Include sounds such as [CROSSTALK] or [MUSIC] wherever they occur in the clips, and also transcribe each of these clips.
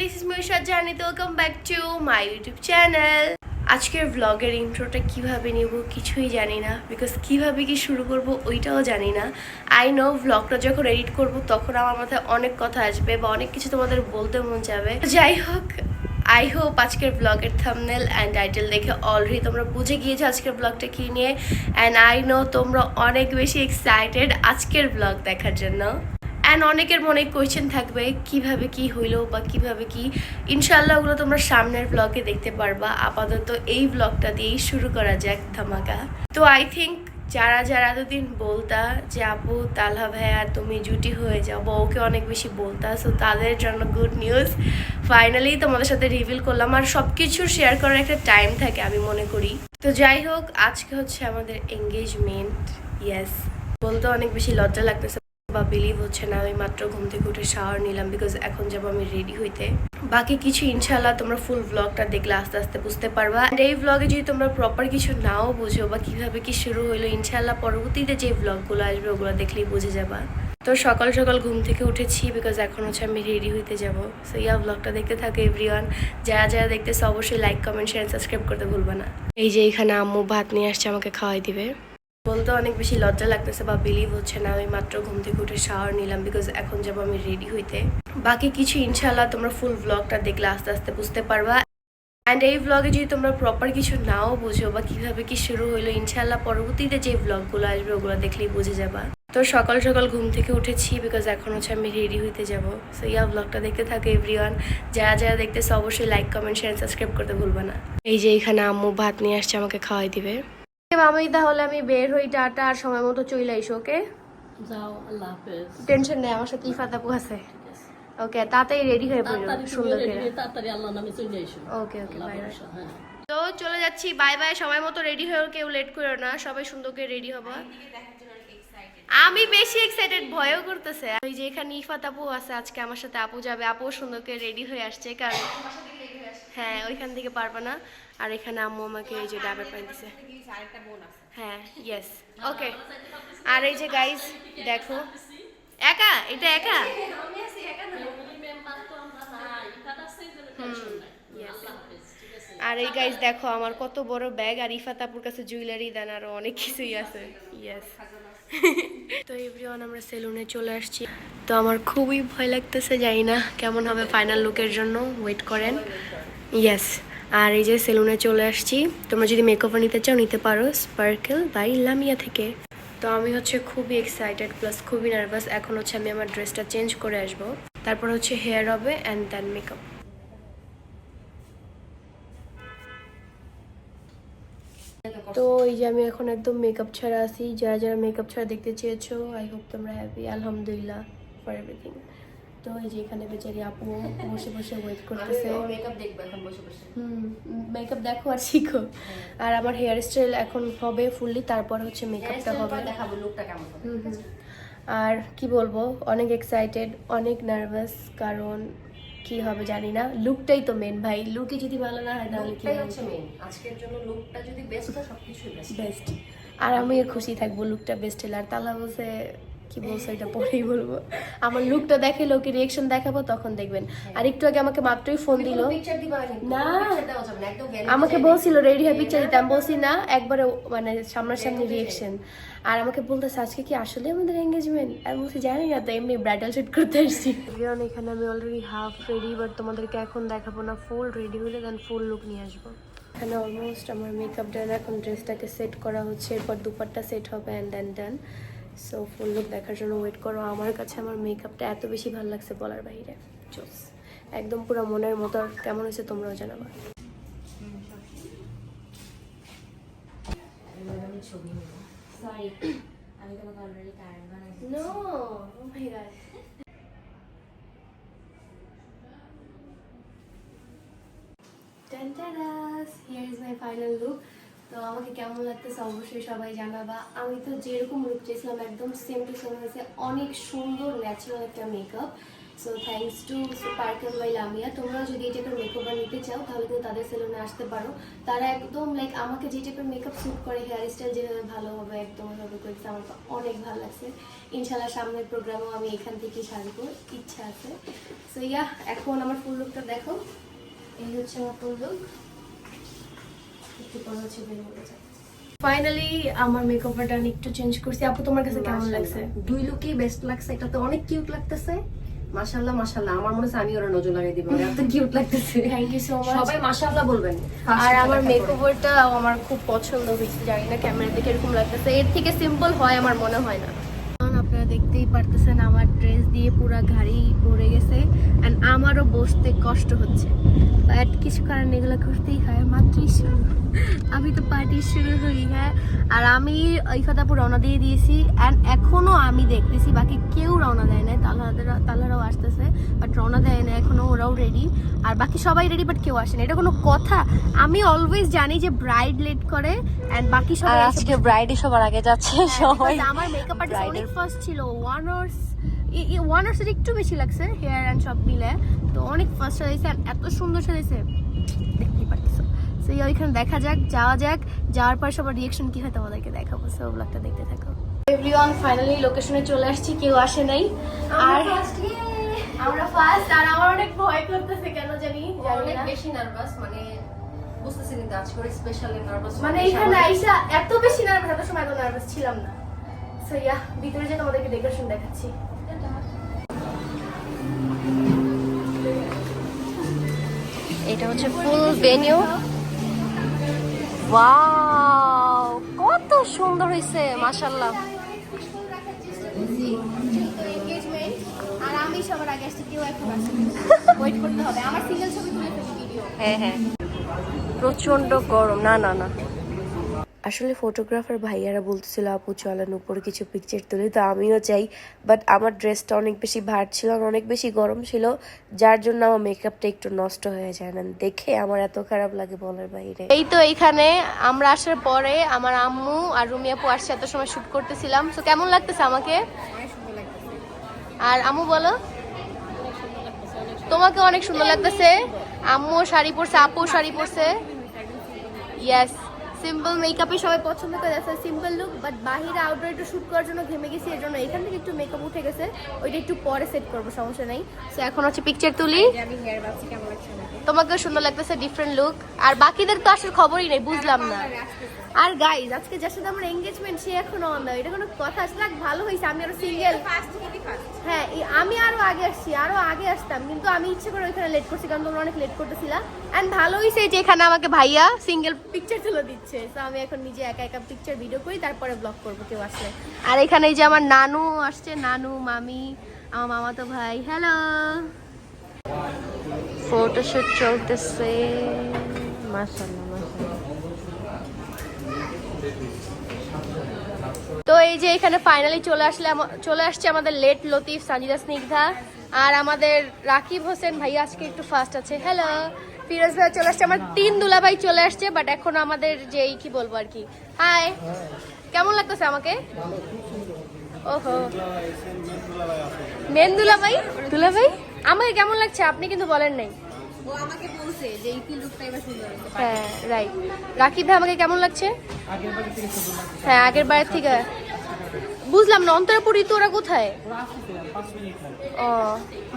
This is Misha journey welcome back to my YouTube channel আজকের ভ্লগের ইন্ট্রোটা কীভাবে নিব কিছুই জানি না বিকজ কীভাবে কি শুরু করব ওইটাও জানি না। আই নো ভ্লগটা যখন এডিট করব তখন আমার মাথায় অনেক কথা আসবে বা অনেক কিছু তোমাদের বলতে মন যাবে। যাই হোক আই হোপ আজকের ব্লগের থামনেল অ্যান্ড টাইটেল দেখে অলরেডি তোমরা বুঝে গিয়েছো আজকের ব্লগটা কী নিয়ে। অ্যান্ড আই নো তোমরা অনেক বেশি এক্সাইটেড আজকের ব্লগ দেখার জন্য। অ্যান্ড অনেকের মনে কোয়েশ্চেন থাকবে, কীভাবে কি হইল বা কীভাবে কি? ইনশাল্লাহ ওগুলো তোমরা সামনের ব্লগে দেখতে পারবা। আপাতত এই ব্লগটা দিয়েই শুরু করা যাক ধামাকা। তো আই থিঙ্ক যারা যারা এতদিন বলতা যে, আপু, তালহা ভাইয়া, তুমি জুটি হয়ে যাও বা ওকে অনেক বেশি বলতা সো তাদের জন্য গুড নিউজ ফাইনালি তোমাদের সাথে রিভিল করলাম আর সব কিছু শেয়ার করার একটা টাইম থাকে আমি মনে করি। তো যাই হোক, আজকে হচ্ছে আমাদের এঙ্গেজমেন্ট ইয়েস বলতে অনেক বেশি লজ্জা লাগতেছে বা বিলিভ হচ্ছে না, আমি মাত্র ঘুম থেকে উঠে শাওয়ার নিলাম বিকজ এখন যাব আমি রেডি হইতে। বাকি কিছু ইনশাল্লাহ তোমরা ফুল ব্লগটা দেখলে আস্তে আস্তে বুঝতে পারবা। এই ব্লগে যদি তোমরা প্রপার কিছু নাও বুঝো বা কীভাবে কি শুরু হইল ইনশাল্লাহ পরবর্তীতে যে ব্লগগুলো আসবে ওগুলো দেখলেই বুঝে যাবা। তো সকাল সকাল ঘুম থেকে উঠেছি বিকজ এখন হচ্ছে আমি রেডি হইতে যাব। সো ইয়া ব্লগটা দেখতে থাকো এভরিওয়ান যারা যারা দেখতেছে অবশ্যই লাইক কমেন্ট শেয়ার সাবস্ক্রাইব করতে ভুলবে না। এই যে এখানে আম্মু ভাত নিয়ে আসছে, আমাকে খাওয়াই দিবে। বলতে অনেক বেশি লজ্জা লাগতেছে বা বিলিভ হচ্ছে না। আমি মাত্র ঘুম থেকে উঠে শাওয়ার নিলাম বিকজ এখন যাব আমি রেডি হইতে। বাকি কিছু ইনশাল্লাহ তোমরা ফুল ব্লগটা দেখলে আস্তে আস্তে বুঝতে পারবা। অ্যান্ড এই ব্লগে যদি তোমরা প্রপার কিছু নাও বুঝো বা কীভাবে কি শুরু হইল ইনশাল্লাহ পরবর্তীতে যে ব্লগগুলো আসবে ওগুলো দেখলেই বুঝে যাবা। তো সকাল সকাল ঘুম থেকে উঠেছি বিকজ এখন হচ্ছে আমি রেডি হইতে যাব। সো ইয়া ব্লগটা দেখতে থাকো এভরিওয়ান যারা যারা দেখতেছে অবশ্যই লাইক কমেন্ট শেয়ার সাবস্ক্রাইব করতে ভুলবে না। এই যে এখানে আম্মু ভাত নিয়ে আসছে, আমাকে খাওয়াই দিবে। মামি তাহলে আমি বের হই টাটা আর সময় মতো চলে আইসো ওকে যাও আল্লাহ হাফেজ। টেনশন নেই আমার সাথে ইফাত আপু আছে। ওকে তাড়াতাড়ি রেডি হয়ে পড়ো সুন্দর করে। তাড়াতাড়ি আল্লাহ নামে চলে এসো। ওকে ওকে বাই বাই হ্যাঁ। তো চলে যাচ্ছি বাই বাই সময় মতো রেডি হয়েও কেউ লেট করো না সবাই সুন্দর করে রেডি হব। আমি বেশি এক্সাইটেড ভয়ও করতেছে। ওই যে এখানে ইফাত আপু আছে আজকে আমার সাথে আপু যাবে আপু সুন্দর করে রেডি হয়ে আসছে কারণ হ্যাঁ ওইখান থেকে পারবে না। আর এখানে আম্মু আমাকে এই যে ডাবের পানি দিছে। হ্যাঁ ইয়েস ওকে আর এই যে গাইস দেখো। একা? এটা একা? আর এই গাইস দেখো, আমার কত বড় ব্যাগ আর ইফাত আপুর কাছে জুয়েলারি দেন আরও অনেক কিছুই আছে। ইয়েস [LAUGHS] তো এভরিওয়ান আমরা সেলুনে চলে আসছি। তো আমার খুবই ভয় লাগতেছে, জানি না কেমন হবে ফাইনাল লুকের জন্য। ওয়েট করেন। ইয়েস আর এই যে সেলুনে চলে আসছি। তোমরা যদি মেকআপ নিতে চাও, নিতে পারো। স্পার্কেল বাই লামিয়া থেকে। তো আমি হচ্ছে খুবই এক্সাইটেড প্লাস খুবই নার্ভাস এখন হচ্ছে আমি আমার ড্রেসটা চেঞ্জ করে আসব। তারপর হচ্ছে হেয়ার হবে অ্যান্ড দেন মেকআপ তো এই যে আমি এখন একদম মেকআপ ছাড়া আছি। যারা যারা মেকআপ ছাড়া দেখতে চেয়েছো আই হোপ তোমরা হ্যাপি আলহামদুলিল্লাহ ফর এভরিথিং তো এই যে এখানে বেচারি আপু বসে বসে ওয়েট করতেছে। মেকআপ দেখব এখন বসে বসে। হুম মেকআপ দেখো আর শিখো। আর আমার হেয়ার স্টাইল এখন হবে ফুললি তারপর হচ্ছে মেকআপটা হবে। দেখাবো লুকটা কেমন। আর কি বলব অনেক এক্সাইটেড অনেক নার্ভাস কারণ কি হবে জানি না। লুকটাই তো মেন ভাই লুকই যদি ভালো না হয় তাহলে কি হচ্ছে মেইন আজকের জন্য লুকটা যদি বেস্ট হয় সবকিছুই বেস্ট আর আমিও খুশি থাকব লুকটা বেস্ট হলে। আর তালা বলছে কি বলছো এটা পরেই বলব। আমার লুকটা দেখে লোকে রিয়েকশন দেখাবো তখন দেখবেন। আর একটু আগে আমাকে মাত্রই ফোন দিল। না। আমাকে বলছিল রেডি হয়ে পিকচার দিতে। আমি বলছি না। একবারে মানে সামনাসামনি রিয়েকশন আর আমাকে বলতেছে আজকে কি আসলে আমাদের এঙ্গেজমেন্ট আমি বলছি জানি না তো এমনি ব্রাইডাল শুট করতে আসছি। কারণ এখানে আমি অলরেডি হাফ রেডি বাট তোমাদেরকে এখন দেখাবো না ফুল রেডি হলে দেন ফুল লুক নিয়ে আসব। এখানে অলমোস্ট আমার মেকআপ ডান এখন ড্রেসটাকে সেট করা হচ্ছে এরপর দুপাট্টা সেট হবে and then done so full look দেখার জন্য ওয়েট করো আমার কাছে আমার মেকআপটা এত বেশি ভালো লাগছে বলার বাইরে চোস একদম পুরো মনের মতো আর কেমন হয়েছে তোমরাও জানাবা সরি আমি তোমাকে অলরেডি কার্ড বানাইছি No! Oh. Tantaras! Here is my final look. তো আমাকে কেমন লাগতেছে অবশ্যই সবাই জানাবা। আমি তো যেরকম লুক চেয়েছিলাম, একদম সেম টু সেম হয়েছে। অনেক সুন্দর ন্যাচারাল একটা makeup so thanks to Sparkle by Lamia তোমরাও যদি এই টাইপের মেকওভার নিতে চাও, তাহলে কিন্তু তাদের সেলুনে আসতে পারো। তারা একদম লাইক আমাকে যে টাইপের মেকআপ স্যুট করে হেয়ার স্টাইল যেভাবে ভালো হবে, একদম ওইভাবে করেছে আমার অনেক ভালো লাগছে। ইনশাল্লাহ সামনের প্রোগ্রামও আমি এখান থেকেই সাজবো ইচ্ছা আছে। সো ইয়া এখন আমার ফুল লুকটা দেখো। এই হচ্ছে আমার ফুল লুক একটু পরে হচ্ছে বের হতে চাই। ফাইনালি আমার মেকওভারটা আমি একটু চেঞ্জ করছি। আপু তোমার কাছে কেমন লাগছে? দুই লুকই বেস্ট লাগছে। এটা তো অনেক কিউট লাগতেছে। মাশাআল্লাহ মাশাআল্লাহ। আমার মনে হচ্ছে আমি ওরা নজর লাগাই দিব। এত কিউট লাগতেছে। থ্যাংক ইউ সো মাচ সবাই মাশাআল্লাহ বলবেন। আর আমার মেকওভারটাও আমার খুব পছন্দ হয়েছে জানি না ক্যামেরা দেখে এরকম লাগতেছে। এর থেকে সিম্পল হয় আমার মনে হয় না। আপনারা দেখতেই পারতেছেন আমার ড্রেস দিয়ে পুরো গাড়ি ভরে গেছে অ্যান্ড আমারও বসতে কষ্ট হচ্ছে। বাট কিছু কারণে এগুলো করতেই হয় মাত্রই শুরু? আমি তো পার্টি শুরু হই হ্যাঁ। আর আমি ওই কথাপুর রওনা দিয়ে দিয়েছি অ্যান্ড এখনও আমি দেখতেছি বাকি কেউ রওনা দেয় না তালারা তালারাও আসতেছে বাট রওনা দেয় না এখনও ওরাও রেডি আর বাকি সবাই রেডি বাট কেউ আসে না এটা কোনো কথা। আমি অলওয়েজ জানি যে ব্রাইড লেট করে অ্যান্ড বাকি সবাই আজকে ব্রাইডই সবার আগে যাচ্ছে হ্যাঁ, সবাই আমার মেকআপ আর্টিস্ট অনেক ফার্স্ট ছিল ওয়ান আওয়ার্স ওয়ান আওয়ার্সের একটু বেশি লাগছে হেয়ার অ্যান্ড সব মিলে। তো অনেক ফার্স্ট সাজাইছে আর এত সুন্দর সাজাইছে। দেখতেই পারতেছো। সো ওইখানে দেখা যাক যাওয়া যাক যাওয়ার পর সবার রিয়েকশন কি হয় তোমাদেরকে দেখাবো। সো ব্লগটা দেখতে থাকো। এভরিওয়ান ফাইনালি লোকেশনে চলে আসছি কেউ আসে নাই। আর আমরা ফার্স্ট আর আমার অনেক ভয় করতেছে কেন জানি অনেক বেশি নার্ভাস মানে বুঝতেছি না আজ করে স্পেশালি নার্ভাস মানে এখানে আইসা এত বেশি নার্ভাস এত সময় এত নার্ভাস ছিলাম না। সো ইয়া ভিতরে যে তোমাদেরকে ডেকোরেশন দেখাচ্ছি। এটা হচ্ছে ফুল ভেনিউ ওয়াও কত সুন্দর হয়েছে মাশাআল্লাহ। আর আমি সবার আগে আসছি কেউ এখন ওয়েট করতে হবে আমার সিঙ্গেল ছবি তুলে ফেলি ভিডিও হ্যাঁ হ্যাঁ। প্রচণ্ড গরম। না না না। আসলে ফটোগ্রাফার ভাইয়ারা বলতেছিল, আপু, চলেন, উপরে কিছু পিকচার তুলি। তো আমিও চাই বাট আমার ড্রেসটা অনেক বেশি ভার ছিল আর অনেক বেশি গরম ছিল, যার জন্য আমার মেকআপটা একটু নষ্ট হয়ে যায়। না দেখে আমার এত খারাপ লাগে বলার বাইরে। এই তো এইখানে, আমরা আসার পরে আমার আম্মু আর রুমি আপু আসছে, এত সময় শুট করতেছিলাম। তো কেমন লাগতেছে আমাকে? আর আম্মু বলো। তোমাকে অনেক সুন্দর লাগতেছে। আম্মু শাড়ি পরছে আপু শাড়ি পরছে। ইয়েস সিম্পল মেকআপে সবাই পছন্দ করে আসলে সিম্পল লুক বাট বাহিরে আউটডোর একটু শ্যুট করার জন্য ঘেমে গেছি এর জন্য এখান থেকে একটু মেকআপ উঠে গেছে ওইটা একটু পরে সেট করব সমস্যা নেই। সো এখন হচ্ছে পিকচার তুলি। তোমাকেও সুন্দর লাগতেছে ডিফারেন্ট লুক আর বাকিদের তো আসলে খবরই নেই বুঝলাম না। আর গাইজ আজকে যার সাথে আমার এঙ্গেজমেন্ট সে এখনও অন এটা কোনো কথা আসলে ভালো হয়েছে। আমি আরও সিঙ্গেল হ্যাঁ আমি আরও আগে আসছি, আরও আগে আসতাম। কিন্তু আমি ইচ্ছে করে ওইখানে লেট করছি, কারণ তোমরা অনেক লেট করতেছিলা। এন্ড ভালো হয়েছে যে এখানে আমাকে ভাইয়া সিঙ্গেল পিকচার তুলে দিচ্ছে। তো আমি এখন নিজে একা একা পিকচার ভিডিও করি, তারপরে ব্লগ করব কেউ আসলে। আর এখানে এই যে আমার নানু আসছে, নানু, মামি, আমার মামাতো ভাই। হ্যালো ফটোশুট চলতেছে। মাশাআল্লাহ মাশাআল্লাহ তো এই যে এখানে ফাইনালি চলে আসলে আমা- চলে আসছে আমাদের লেট লতিফ সাজিদা স্নিগ্ধা আর আমাদের রাকিব হোসেন ভাই আজকে একটু ফার্স্ট আছে। হ্যালো ফিরোজ ভাই চলে আসছে আমার তিন দুলা ভাই চলে আসছে বাট এখন আমাদের যে এই কি বলব আর কি। হাই কেমন লাগতেছে আমাকে? ওহো। মেন দুলা ভাই দুলা ভাই আমাকে কেমন লাগছে? আপনি কিন্তু বলেন নাই। ও আমাকে বলছে যে এই তিন লুকটা এবার সুন্দর হয়েছে হ্যাঁ রাইট রাকিব ভাই আমাকে কেমন লাগছে? হ্যাঁ আগের বারের থেকে। বুঝলাম না অন্তরাপুর ঋতু ওরা কোথায়? ও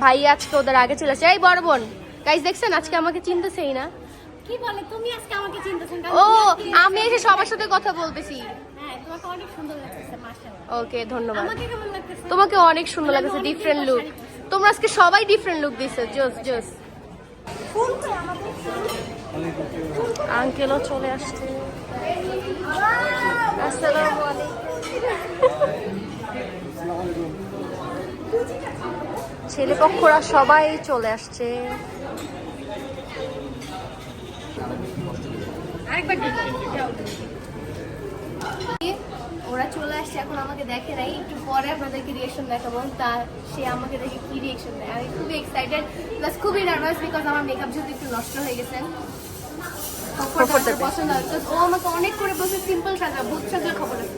ভাই আজকে ওদের আগে চলে আসছে এই বড় বোন গাইজ দেখছেন? আজকে আমাকে চিনতেছেই না? কি বলে? তুমি আজকে আমাকে চিনতেছেন ও আমি এসে সবার সাথে কথা বলতেছি। তোমাকে অনেক সুন্দর লাগতেছে মাশাআল্লাহ। ওকে ধন্যবাদ। তোমাকে অনেক সুন্দর লাগছে ডিফারেন্ট লুক তোমরা আজকে সবাই ডিফারেন্ট লুক দিছো জোস জোস। আঙ্কেলও চলে আসছে। আসসালামু আলাইকুম। [LAUGHS] ছেলে পক্ষরা সবাই চলে আসছে। ওরা চলে আসছে এখন আমাকে দেখে নাই। একটু পরে আপনাদেরকে রিয়েকশন দেখাবো তা সে আমাকে দেখে কি রিয়েকশন দেয় আমি খুবই এক্সাইটেড প্লাস খুবই নার্ভাস বিকজ আমার মেকআপ যেহেতু একটু নষ্ট হয়ে গেছে। পছন্দ হয়। ও আমাকে অনেক করে বলছে সিম্পল সাজা ভূত সাজা খবর আছে।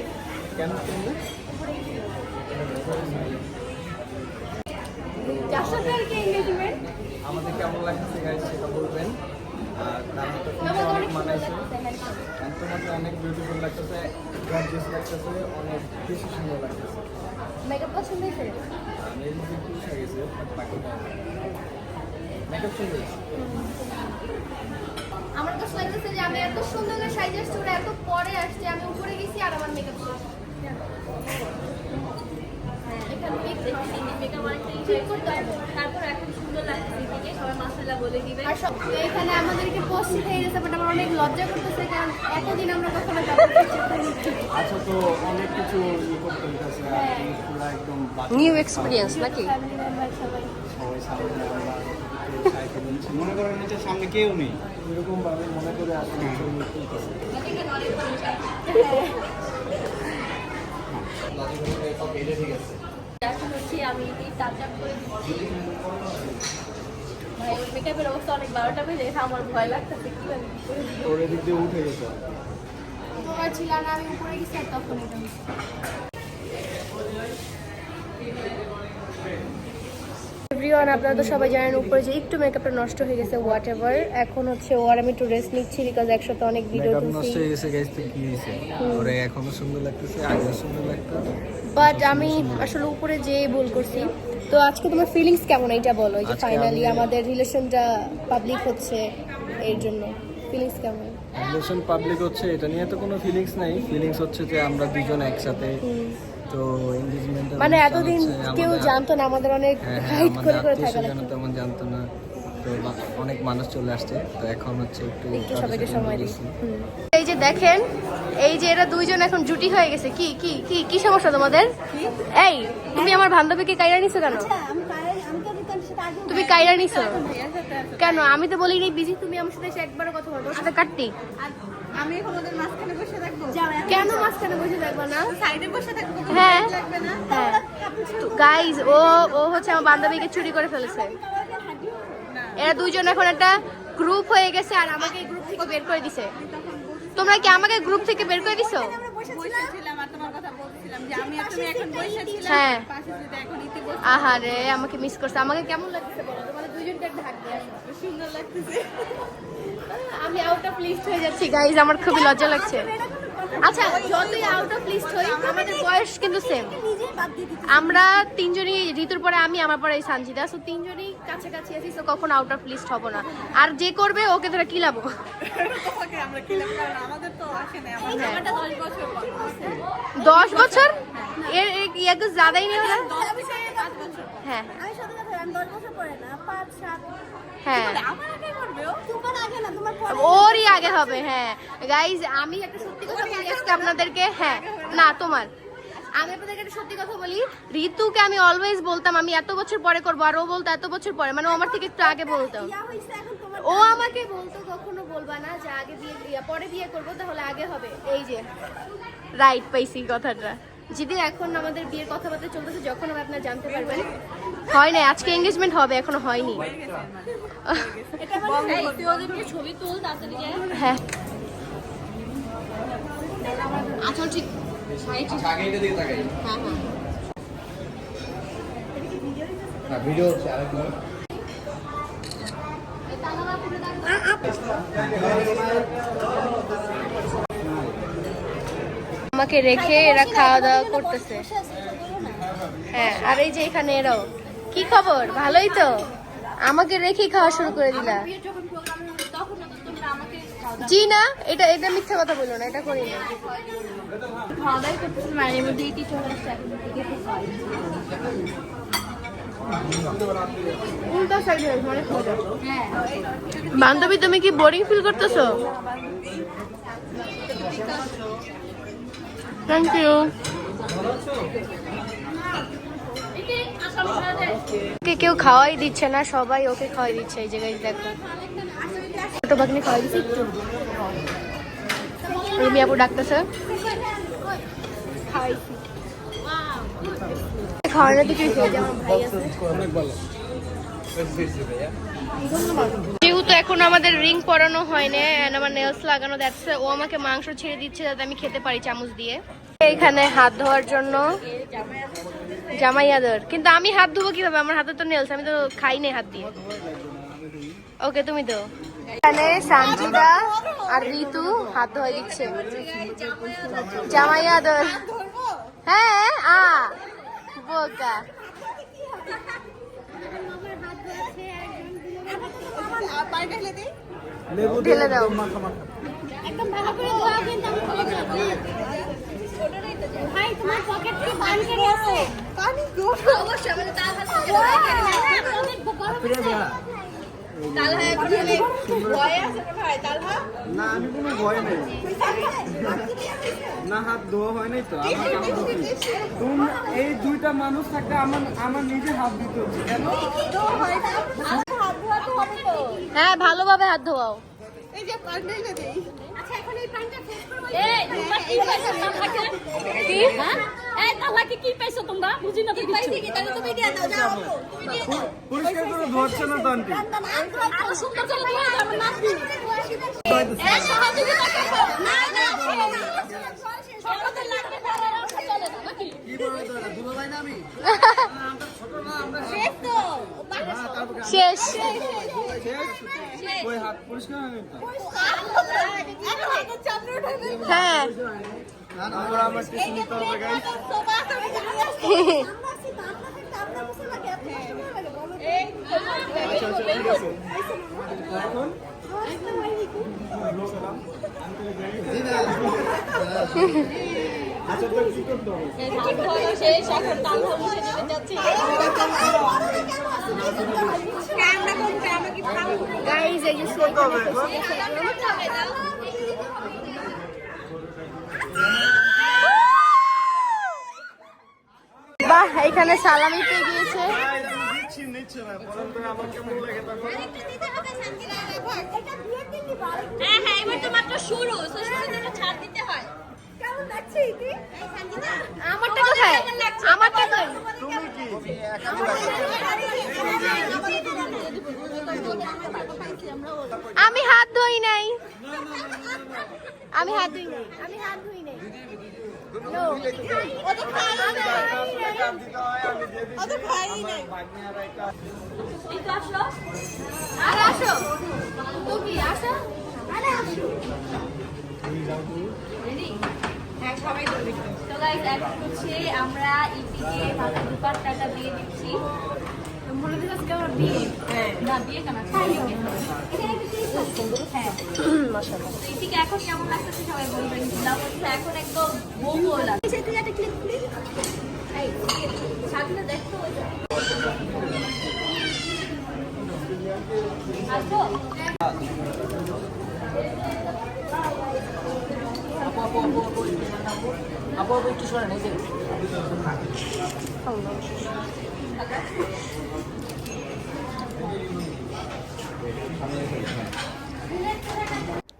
আমাদের কেমন লাগছে গাইজ সেটা বলবেন। আর তার মতো অনেক মানাইছে। আর তোমাকে অনেক বিউটিফুল লাগতেছে গর্জিয়াস লাগতেছে অনেক বেশি সুন্দর লাগতেছে মেকআপ পছন্দ হয়েছে? আমি এই মুখে গেছে বাট মেকআপ চলে আমার কাছে লাগতেছে যে আমি এত সুন্দর করে সাইজ আসছি ওরা এত পরে আসছে আমি উপরে গেছি আর আমার মেকআপ তারপর এখন সুন্দর লাগছে সবাই মাসাল্লাহ বলে দিবে আর সব এখানে আমাদেরকে পোস্ট হয়ে গেছে বাট আমার অনেক লজ্জা করতেছে কারণ এতদিন আমরা কখনো কাপড় picture করিনি। আচ্ছা তো অনেক কিছু ই করতে হইতেছে পুরো একদম নিউ এক্সপিরিয়েন্স নাকি? সবাই। সবাই সামনে আমরা একটু সাহায্য করছি। মনে করেন এটা সামনে কেউ নেই। এরকম ভাবে মনে করে আসলে তুলতেছে এখন হচ্ছে আমি এই টাচ করে দিচ্ছি ভাই ওর মেকআপের অবস্থা অনেক বারোটা বেজে গেছে আমার ভয় লাগতেছে কি কি করে দিই। তোর এদিক দিয়ে উঠে গেছে তোমরা ছিল না আমি উপরে গেছি তখন এটা। এভরিওয়ান আপনারা তো সবাই জানেন উপরে যে একটু মেকআপটা নষ্ট হয়ে গেছে হোয়াট এভার এখন হচ্ছে ও আর আমি একটু রেস্ট নিচ্ছি বিকজ একসাথে অনেক ভিডিও মেকআপ নষ্ট হয়ে গেছে গাইস তো কি হয়েছে? ওরে এখনও সুন্দর লাগতেছে আগেও সুন্দর লাগতো। বাট আমি আসলে উপরে যেয়ে ভুল করছি। তো আজকে তোমার ফিলিংস কেমন? এইটা বলো এই যে ফাইনালি আমাদের রিলেশনটা পাবলিক হচ্ছে এর জন্য। ফিলিংস কেমন? রিলেশন পাবলিক হচ্ছে এটা নিয়ে তো কোনো ফিলিংস নাই। ফিলিংস হচ্ছে যে আমরা দুজন একসাথে তো এনগেজমেন্ট মানে এতদিন কেউ জানতো না আমাদের অনেক হ্যাঁ হ্যাঁ হাইট করে করে থাকা লাগতো। তেমন জানতো না। তো অনেক মানুষ চলে আসছে। তো এখন হচ্ছে একটু সবাইকে সময় বসি। এই যে দেখেন এই যে এরা দুইজন এখন জুটি হয়ে গেছে কি কি কি কি সমস্যা তোমাদের? এই তুমি আমার বান্ধবীকে কাইরা নিছো কেন? তুমি কাইরা নিছো? কেন? আমি তো বলি নাই বিজি তুমি আমার সাথে একবারও কথা বলব সাথে কাটতি। আমি এখন ওদের মাঝখানে বসে থাকব। কেন মাঝখানে বসে থাকব না? সাইডে বসে থাকব হ্যাঁ। হ্যাঁ। গাইজ ও ও হচ্ছে আমার বান্ধবীকে চুরি করে ফেলেছে। এরা দুইজন এখন একটা গ্রুপ হয়ে গেছে আর আমাকে গ্রুপ থেকে বের করে দিছে। তোমরা কি আমাকে গ্রুপ থেকে বের করে দিছো? বসেছিলাম আর তোমার কথা বলছিলাম যে আমি আর তুমি এখন বসেছিলাম হ্যাঁ। পাশে যদি এখন ইতি বসে আহারে আমাকে মিস করছে। আমাকে কেমন লাগছে বলো? তোমাদের দুইজনকে ঢাক দিয়ে সুন্দর লাগতেছে। আমি আউট অফ লিস্ট হয়ে যাচ্ছি গাইজ আমার খুবই লজ্জা লাগছে। আচ্ছা যতই আউট অফ লিস্ট হই আমাদের বয়স কিন্তু সেম আমরা তিনজনই ঋতুর পরে আমি আমার পরে এই সানজিদা। সো তিনজনই কাছাকাছি আছি তো কখনো আউট অফ লিস্ট হব না। আর যে করবে ওকে ধরে কিলাবো তোমাকে আমরা খেলাম কারণ আমাদের তো আসে না আমার জামাটা দশ বছর পর দশ বছর? এর এর- ইয়ে জাদাই নেই হ্যাঁ। আমি সত্যি কথা আমি দশ বছর পরে না পাঁচ সাত হ্যাঁ। আমার আগে করবে ও। তোমার আগে না তোমার পরে। ওরই আগে হবে হ্যাঁ। গাইজ আমি একটা সত্যি কথা বলি আজকে আপনাদেরকে হ্যাঁ না? তোমার। আমি আপনাদেরকে একটা সত্যি কথা বলি ঋতুকে আমি অলওয়েজ বলতাম আমি এত বছর পরে করব আর ও বলতো এত বছর পরে মানে ও আমার থেকে একটু আগে বলতো। বিয়া হইছে এখন তোমার ও আমাকে বলতো কখনো বলবা না যে আগে বিয়ে পরে বিয়ে করব তাহলে আগে হবে। এই যে। রাইট পাইছি কথাটা। যদি এখন আমাদের বিয়ের কথাবার্তা চলতেছে যখন হবে আপনারা জানতে পারবেন। হয় নাই আজকে এঙ্গেজমেন্ট হবে এখনও হয়নি। ওদেরকে ছবি তুল তাড়াতাড়ি হ্যাঁ। আচ্ছা ঠিক। তাকাই। হ্যাঁ হ্যাঁ। না ভিডিও হচ্ছে আরেকবার আমাকে রেখে এরা খাওয়া দাওয়া করতেছে। হ্যাঁ আর এই যে এখানে এরাও। কি খবর? ভালোই তো। আমাকে রেখেই খাওয়া শুরু করে দিলা। জি না, এটা এটা মিথ্যা কথা বলল না, এটা করি না বান্ধবী, তুমি কি বোরিং ফিল করতেছো? থ্যাংক ইউ ওকে কেউ খাওয়াই দিচ্ছে না সবাই ওকে খাওয়াই দিচ্ছে এই জায়গায় দেখো। ছোট বাগনি খাওয়াই দিচ্ছে একটু। রুমি আপু ডাকতেছে। খাওয়াইছি। খাওয়ানো তো কিছু ভাই আছে। ভাইয়া। যেহেতু এখন আমাদের রিং পরানো হয়নি and আমার নেলস লাগানো যাচ্ছে ও আমাকে মাংস ছেড়ে দিচ্ছে যাতে আমি খেতে পারি চামচ দিয়ে। এখানে হাত ধোয়ার জন্য জামাইয়াদের কিন্তু আমি হাত ধোবো কীভাবে? আমার হাতে তো নেলস আমি তো খাই নাই হাত দিয়ে। ওকে, তুমি তো এখানে সানজিদা আর ঋতু হাত ধোয়া দিচ্ছে। জামাইয়াদের হ্যাঁ আ, বোকা। লেবু ঢেলে দাও। মাখা মাখা। একদম ভালো করে ধোয়া কিন্তু আমি খুলে দিলাম ভাই তোমার পকেট কি বান করে আছে পানি গো অবশ্যই মানে তাল হাত আছে মনে হয় না আমি কোনো ভয় নেই। না হাত ধোয়া হয় নাই তো তুমি এই দুইটা মানুষ থাকতে আমার আমার নিজে হাত দিতে হচ্ছে কেন? হ্যাঁ? ভালোভাবে হাত ধোয়াও। এই যে দেই। আচ্ছা কি পাইছো হ্যাঁ তোমরা বুঝি না তো কিছু তাহলে তুমি দিয়ে দাও যাও পরিষ্কার করে ধোয়াচ্ছে না তো আরও সুন্দর করে ধোয়া দাও আমার সহযোগিতা করো না না ছোটদের লাগবে তারা রাখা চলে না নাকি কি বলে তো দুলো ভাই না আমি শেষ হ্যাঁ। হবে গাইস [LAUGHS] এখন? [LAUGHS] বাহ, এখানে সালামি পেয়ে গিয়েছে। হ্যাঁ হ্যাঁ এবার তো মাত্র শুরু তো শুরুতে ছাড় দিতে হয়। আমারটা কোথায় আমারটা কই আমি হাত ধুই নাই আমি হাত ধুই নাই আমি হাত ধুই নাই আসো তো আসো আরে আসো তো গাইস এখন হচ্ছে আমরা ইপিকে মাত্র দুপার টাকা দিয়ে দিচ্ছি। দিল আজকে আমার বিয়ে। না বিয়ে কেন? হ্যাঁ। তো এখন কেমন লাগতেছে সবাই বলবেন? এখন একদম বউ লাগছে দেখতো আসব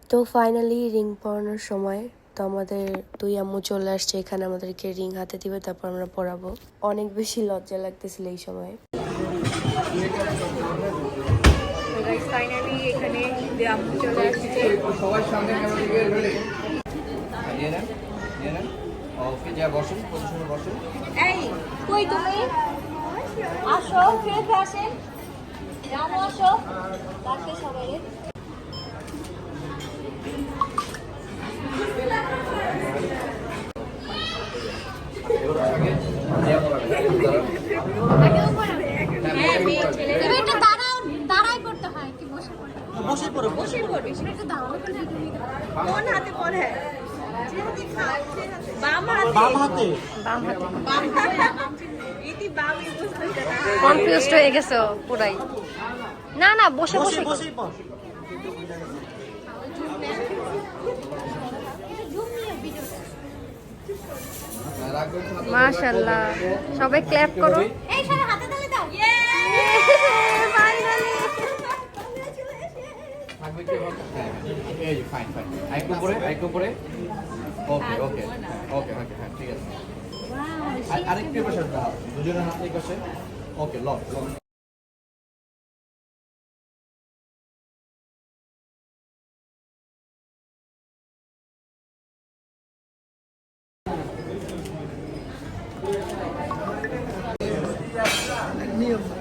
তো ফাইনালি রিং পরানোর সময় তো আমাদের দুই আম্মু চলে আসছে এখানে আমাদেরকে রিং হাতে দিবে তারপর আমরা পরাবো। অনেক বেশি লজ্জা লাগতেছিল এই সময়। ফাইনালি এখানে আম্মু চলে আসছে। ওকে যা বসুন পজিশনে বসুন এই কই তুমি? আসো ফিরে আসেন রামু আসো। ডাকে সবাই। হয় বসে পড়তে বসে পড়ো বসে তুমি একটু দাঁড়াও। কোন হাতে পড়ে? হয়ে পুরাই। না না বসে বসে মাশাল্লাহ সবাই ক্ল্যাপ করো। এই যে, fine, fine. আরেকটু উপরে, আরেকটু উপরে। Okay, okay, okay, okay, হ্যাঁ, ঠিক আছে। আর- আরেকটু এই পাশে দাও। দুজনের হাত এই পাশে। Lock. আরে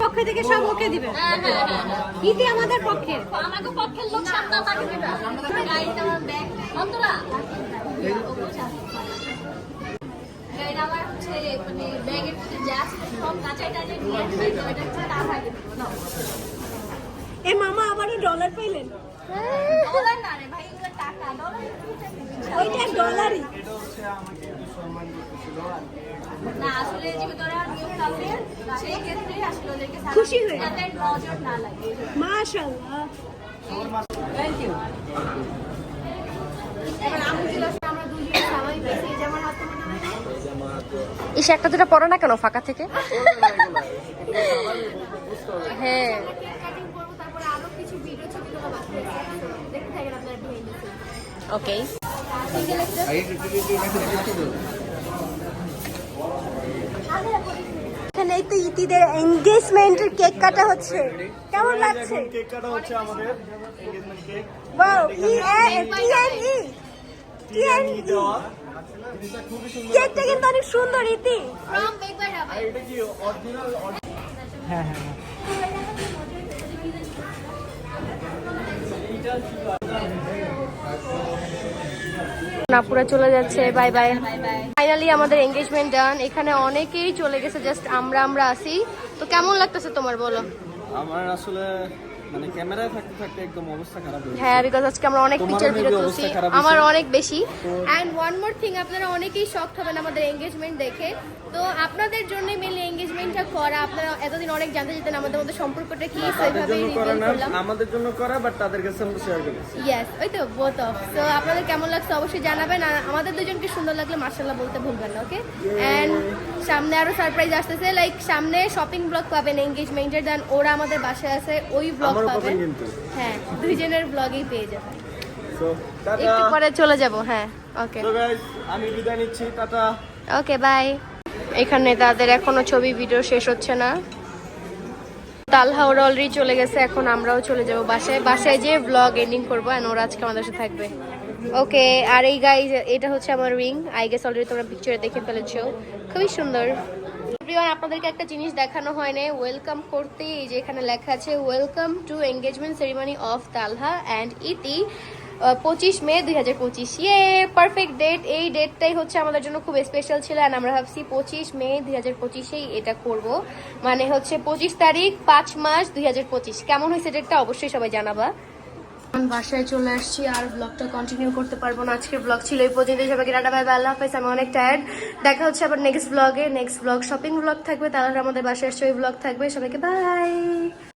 পক্ষ থেকে সব ওকে দিবে। ইতি আমাদের পক্ষে আমাকে পক্ষের লোক সামনে অন্তরা আমার হচ্ছে মানে ব্যাগের যা ছিল সব কাঁচাই টাচাই নিয়ে আসছি তো এটা হচ্ছে তার আগে এ মামা আবারও ডলার পাইলেন। ডলার না রে ভাই এগুলো টাকা। ডলার ওইটা ডলারই না আসলে যেহেতু ওরা সেই ক্ষেত্রে আসলে ওদেরকে খুশি হয়ে। যাতে নজর না লাগে। মাশাআল্লাহ। ইস একটা দুটা পড়ো না কেন ফাঁকা থেকে? হ্যাঁ। ওকে এখানে তো ইতিদের এনগেজমেন্টের কেক কাটা হচ্ছে। কেমন লাগছে? কেক কাটা হচ্ছে আমাদের। Engagement cake। Wow E T N E T N E কেকটা কিন্তু অনেক সুন্দর ইতি আর এটা কি অরিজিনাল হ্যাঁ হ্যাঁ হ্যাঁ। নাপুরা চলে যাচ্ছে বাই বাই ফাইনালি আমাদের এঙ্গেজমেন্ট ডান এখানে অনেকেই চলে গেছে জাস্ট আমরা আমরা আসি তো কেমন লাগতেছে তোমার বলো? আমার আসলে মানে ক্যামেরায় থাকতে থাকতে একদম অবস্থা খারাপ হয়ে হ্যাঁ বিকজ আজকে আমরা অনেক তোমারও পিকচার ভিডিও তুলছি। আমার অনেক বেশি। ওয়ান মোর থিং আপনারা অনেকেই হবেন আমাদের দেখে। তো আপনাদের জন্য করা আপনারা এতদিন অনেক জানতে যেতেন আমাদের মধ্যে সম্পর্কটা কি তাদের আমাদের জন্য করা বাট তাদের কাছে আমরা শেয়ার করি ইয়েস ওই তো বোথ অফ তো আপনাদের কেমন লাগছে অবশ্যই জানাবেন আর আমাদের দুজনকে সুন্দর লাগলে মার্শাল্লাহ বলতে ভুলবেন না ওকে সামনে আরও সারপ্রাইজ আসতেছে লাইক সামনে শপিং ব্লগ পাবেন এঙ্গেজমেন্টের দেন ওরা আমাদের বাসায় আছে ওই ব্লগ আমারও পাবেন। হ্যাঁ দুইজনের ব্লগেই পেয়ে যাবেন। একটু পরে চলে যাব হ্যাঁ ওকে আমি বিদায় নিচ্ছি টাটা। ওকে বাই এখানে তাদের এখনও ছবি ভিডিও শেষ হচ্ছে না। তালহা ওরা অলরেডি চলে গেছে এখন আমরাও চলে যাব বাসায়। বাসায় যেয়ে ব্লগ এন্ডিং করব and ওরা আজকে আমাদের সাথে থাকবে। ওকে আর এই গাইজ এটা হচ্ছে আমার রিং আই গেস অলরেডি তোমরা পিকচারে দেখে ফেলেছো। খুবই সুন্দর। এভরিওয়ান আপনাদেরকে একটা জিনিস দেখানো হয়নি। ওয়েলকাম করতে এই যে এখানে লেখা আছে welcome to engagement ceremony of Talha and Iti পঁচিশ মে দুই হাজার পঁচিশ। ইয়ে পারফেক্ট ডেট এই ডেটটাই হচ্ছে আমাদের জন্য খুব স্পেশাল ছিল অ্যান্ড আমরা ভাবছি পঁচিশ মে দুই হাজার পঁচিশেই এটা করব। মানে হচ্ছে পঁচিশ তারিখ, পাঁচ মাস দুই হাজার পঁচিশ। কেমন হয়েছে ডেটটা অবশ্যই সবাই জানাবা। বাসায় চলে আসছি আর ব্লগটা কন্টিনিউ করতে পারব না। আজকের ব্লগ ছিল এই পর্যন্ত সবাইকে টাটা ভাই আল্লাহ হাফেজ। আমি অনেক টায়ার্ড দেখা হচ্ছে আবার নেক্সট ব্লগে নেক্সট ব্লগ শপিং ব্লগ থাকবে, তাহলে আমাদের বাসায় আসছে ওই ব্লগ থাকবে। সবাইকে বাই